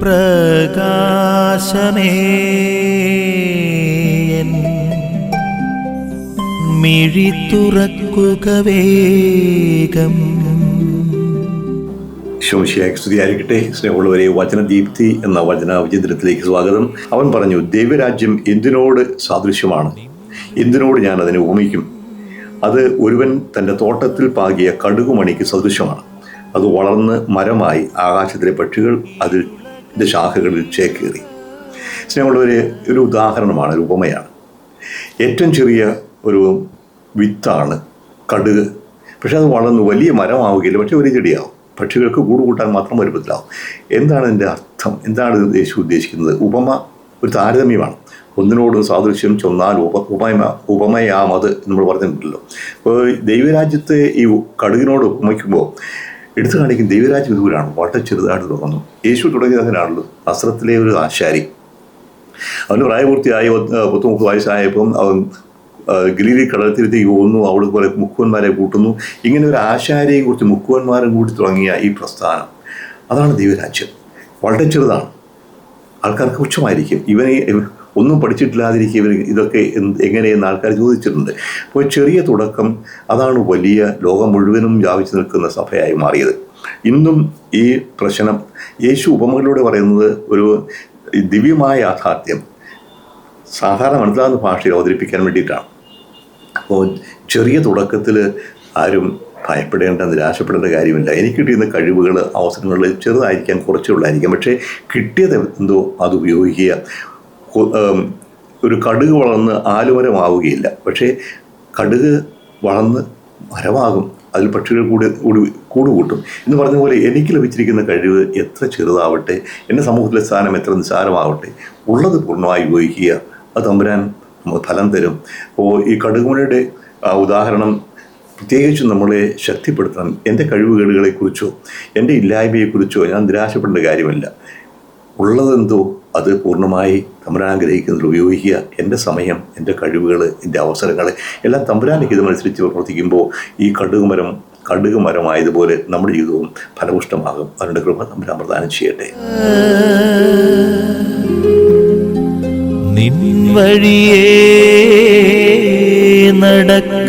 പ്രകാശമേ. മിഴി തുറക്കുക വേഗം. ശോശിയായി സ്തുതിയായിരിക്കട്ടെ. സ്നേഹമുള്ളവരെ വചനദീപ്തി എന്ന വചന വിചിത്രത്തിലേക്ക് സ്വാഗതം. അവൻ പറഞ്ഞു ദൈവരാജ്യം എന്തിനോട് സാദൃശ്യമാണ്? എന്തിനോട് ഞാൻ അതിനെ ഉപമിക്കും അത് ഒരുവൻ തന്റെ തോട്ടത്തിൽ പാകിയ കടുകുമണിക്ക് സദൃശ്യമാണ്. അത് വളർന്ന് മരമായി ആകാശത്തിലെ പക്ഷികൾ അതിൽ ന്റെ ശാഖകളിൽ ചേക്കേറി. സ്നേഹമുള്ള ഒരു ഒരു ഉദാഹരണമാണ് ഒരു ഉപമയാണ്. ഏറ്റവും ചെറിയ ഒരു വിത്താണ് കടുക്. പക്ഷെ അത് വളർന്നു വലിയ മരമാവുകയില്ല പക്ഷെ ഒരു ചെടിയാവും. പക്ഷികൾക്ക് കൂട് കൂട്ടാൻ മാത്രം വലുപ്പത്തിലാവും എന്താണ് ഇതിന്റെ അർത്ഥം? എന്താണ് യേശു ഉദ്ദേശിക്കുന്നത്? ഉപമ ഒരു താരതമ്യമാണ്. ഒന്നിനോട് സാദൃശ്യം ചൊന്നാൽ ഉപ ഉപമ ഉപമയാമത് നമ്മൾ പറഞ്ഞിട്ടുണ്ടല്ലോ. അപ്പോൾ ദൈവരാജ്യത്തെ ഈ കടുകിനോട് ഉപമിക്കുമ്പോൾ എടുത്തു കാണിക്കും ദൈവരാജ്യം വിധൂരാണ് വളരെ ചെറുതായിട്ട് തുടങ്ങുന്നു യേശു തുടങ്ങിയത് അങ്ങനെയാണല്ലോ അസ്ത്രത്തിലെ ഒരു ആശാരി. അവന് പ്രായപൂർത്തിയായി പത്ത് മുപ്പത് വയസ്സായപ്പം അവൻ ആ, ഗലീലി കടൽത്തിരുത്തേക്ക് പോകുന്നു. അവിടെ കുറെ മുക്കുവന്മാരെ കൂട്ടുന്നു. ഇങ്ങനെ ഒരു ആശാരിയെ കുറിച്ച് മുക്കുവന്മാരും കൂടി തുടങ്ങിയ ഈ പ്രസ്ഥാനം. അതാണ് ദൈവരാജ്യം. വളരെ ചെറുതാണ്. ആൾക്കാർക്ക് പുച്ഛമായിരിക്കും. ഇവനെ ഒന്നും പഠിച്ചിട്ടില്ലാതിരിക്കും ഇവർ ഇതൊക്കെ എങ്ങനെയെന്ന് ആൾക്കാർ ചോദിച്ചിട്ടുണ്ട്. അപ്പോൾ ചെറിയ തുടക്കം അതാണ് വലിയ ലോകം മുഴുവനും വ്യാപിച്ചു നിൽക്കുന്ന സഭയായി മാറിയത്. ഇന്നും ഈ പ്രശ്നം യേശു ഉപമകളിലൂടെ പറയുന്നത് ഒരു ദിവ്യമായ യാഥാർത്ഥ്യം. സാധാരണ മനസ്സിലാകുന്ന ഭാഷയിൽ അവതരിപ്പിക്കാൻ വേണ്ടിയിട്ടാണ്. അപ്പോൾ ചെറിയ തുടക്കത്തിൽ ആരും ഭയപ്പെടേണ്ട നിരാശപ്പെടേണ്ട കാര്യമില്ല. എനിക്ക് കിട്ടിയുന്ന കഴിവുകൾ അവസരങ്ങൾ ചെറുതായിരിക്കാം കുറച്ചേ ഉള്ളായിരിക്കാം. പക്ഷേ കിട്ടിയത് എന്തോ അത് ഉപയോഗിക്കുക ഒരു കടുക് വളർന്ന് ആലുമരമാവുകയില്ല പക്ഷേ കടുക് വളർന്ന് മരമാകും അതിൽ പക്ഷികൾ കൂടി കൂടി കൂടുകൂട്ടും. എന്ന് പറഞ്ഞ പോലെ എനിക്ക് ലഭിച്ചിരിക്കുന്ന കഴിവ് എത്ര ചെറുതാവട്ടെ എന്റെ സമൂഹത്തിലെ സ്ഥാനം എത്ര നിസ്സാരമാവട്ടെ ഉള്ളത് പൂർണമായി ഉപയോഗിക്കുക അത് തമ്പുരാൻ ഫലം തരും. അപ്പോൾ ഈ കടുകുമലയുടെ ഉദാഹരണം പ്രത്യേകിച്ചും നമ്മളെ ശക്തിപ്പെടുത്തണം. എന്റെ കഴിവുകേടുകളെക്കുറിച്ചോ എന്റെ ഇല്ലായ്മയെക്കുറിച്ചോ ഞാൻ നിരാശപ്പെടേണ്ട കാര്യമല്ല. ഉള്ളതെന്തോ അത് പൂർണമായി തമ്പുരാൻ ആഗ്രഹിക്കുന്നതിൽ ഉപയോഗിക്കുക. എന്റെ സമയം എന്റെ കഴിവുകൾ എന്റെ അവസരങ്ങൾ എല്ലാം തമ്പുരാന്റെ ഹിതമനുസരിച്ച് പ്രവർത്തിക്കുമ്പോൾ ഈ കടുകുമരം കടുകുമരമായതുപോലെ നമ്മുടെ ജീവിതവും ഫലപുഷ്ടമാകും അവരുടെ കൃപ തമ്പുരാൻ പ്രദാനം ചെയ്യട്ടെ. നിൻ നടക്ക